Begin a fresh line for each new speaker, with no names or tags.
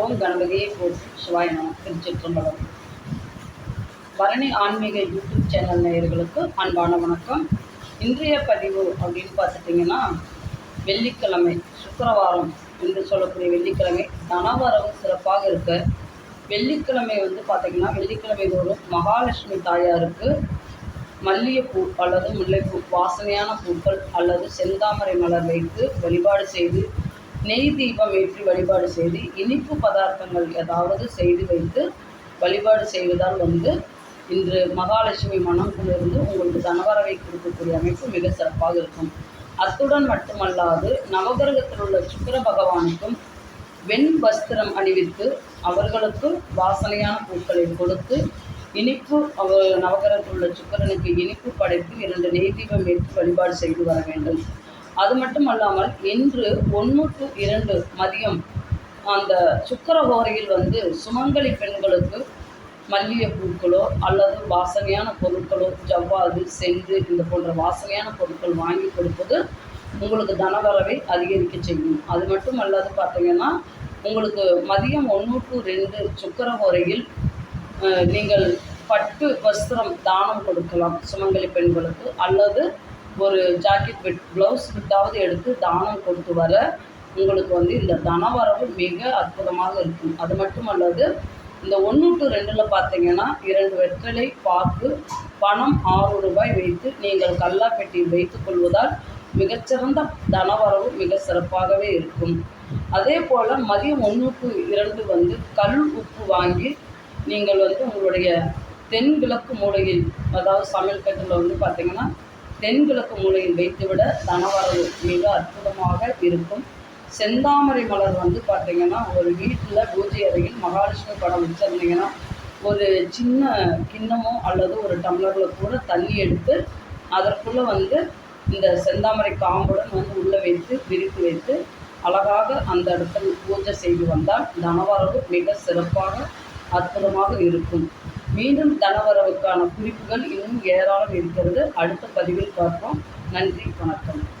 ஓம் கணபதியை போற்றி சிவாய நம திருச்சிற்றம்பலம். பரணி ஆன்மீக யூடியூப் சேனல் நேயர்களுக்கு அன்பான வணக்கம். இன்றைய பதிவு அப்படின்னு பார்த்துட்டிங்கன்னா வெள்ளிக்கிழமை சுக்கரவாரம் என்று சொல்லக்கூடிய வெள்ளிக்கிழமை தனவரவு சிறப்பாக இருக்க. வெள்ளிக்கிழமை வந்து பார்த்திங்கன்னா வெள்ளிக்கிழமை தோறும் மகாலட்சுமி தாயாருக்கு மல்லிகைப்பூ அல்லது முல்லைப்பூ வாசனையான பூக்கள் அல்லது செந்தாமரை மலர் வைத்து வழிபாடு செய்து நெய் தீபம் ஏற்றி வழிபாடு செய்து இனிப்பு பதார்த்தங்கள் ஏதாவது செய்து வைத்து வழிபாடு செய்வதால் வந்து இன்று மகாலட்சுமி மனம் குளிர்ந்து உங்களுக்கு தனவரவை கொடுக்கக்கூடிய அமைப்பு மிக சிறப்பாக இருக்கும். அத்துடன் மட்டுமல்லாது நவகிரகத்தில் உள்ள சுக்கர பகவானுக்கும் வெண் வஸ்திரம் அணிவித்து அவர்களுக்கு வாசனையான பூக்களை கொடுத்து இனிப்பு அவ நவகிரகத்தில் உள்ள சுக்கரனுக்கு இனிப்பு படைத்து இரண்டு நெய் தீபம் ஏற்று வழிபாடு செய்து வர வேண்டும். அது மட்டும் அல்லாமல் இன்று ஒன்று டு இரண்டு மதியம் அந்த சுக்கர ஹோரையில் வந்து சுமங்கலி பெண்களுக்கு மல்லிகை பூக்களோ அல்லது வாசனையான பொருட்களோ ஜவ்வாது செந்து இந்த போன்ற வாசனையான பொருட்கள் வாங்கி கொடுப்பது உங்களுக்கு தனவரவை அதிகரிக்க செய்யும். அது மட்டும் அல்லாது பார்த்தீங்கன்னா உங்களுக்கு மதியம் ஒன்று டு ரெண்டு சுக்கர ஹோரையில் நீங்கள் பட்டு வஸ்திரம் தானம் கொடுக்கலாம் சுமங்கலி பெண்களுக்கு அல்லது ஒரு ஜாக்கெட் விட் ப்ளவுஸ் விட்டாவது எடுத்து தானம் கொடுத்து வர உங்களுக்கு வந்து இந்த தனவரவு மிக அற்புதமாக இருக்கும். அது மட்டும் அல்லாது இந்த ஒன்று டு ரெண்டில் பார்த்தீங்கன்னா இரண்டு வெற்றிலை பாக்கு பணம் ஆறு ரூபாய் வைத்து நீங்கள் கல்லாப்பெட்டியில் வைத்துக் கொள்வதால் மிகச்சிறந்த தனவரவு மிக சிறப்பாகவே இருக்கும். அதே போல் மதியம் ஒன்று டு இரண்டு வந்து கல் உப்பு வாங்கி நீங்கள் வந்து உங்களுடைய தென்கிழக்கு மூலையில் அதாவது சமையல் கட்டில் வந்து பார்த்திங்கன்னா தென்கிழக்கு மூலையில் வைத்துவிட தனவரவு மிக அற்புதமாக இருக்கும். செந்தாமரை மலர் வந்து பார்த்திங்கன்னா ஒரு வீட்டில் பூஜை அறையில் மகாலட்சுமி படம் வச்சுருந்தீங்கன்னா ஒரு சின்ன கிண்ணமோ அல்லது ஒரு டம்ளரில் கூட தண்ணி எடுத்து அதற்குள்ளே வந்து இந்த செந்தாமரை காம்புடன் வந்து உள்ளே வைத்து விரித்து வைத்து அழகாக அந்த இடத்தில் பூஜை செய்து வந்தால் தனவரவு மிக சிறப்பாக அற்புதமாக இருக்கும். மீண்டும் தனவரவுக்கான குறிப்புகள் இன்னும் ஏராளம் இருக்கிறது. அடுத்த பதிவில் பார்ப்போம். நன்றி வணக்கம்.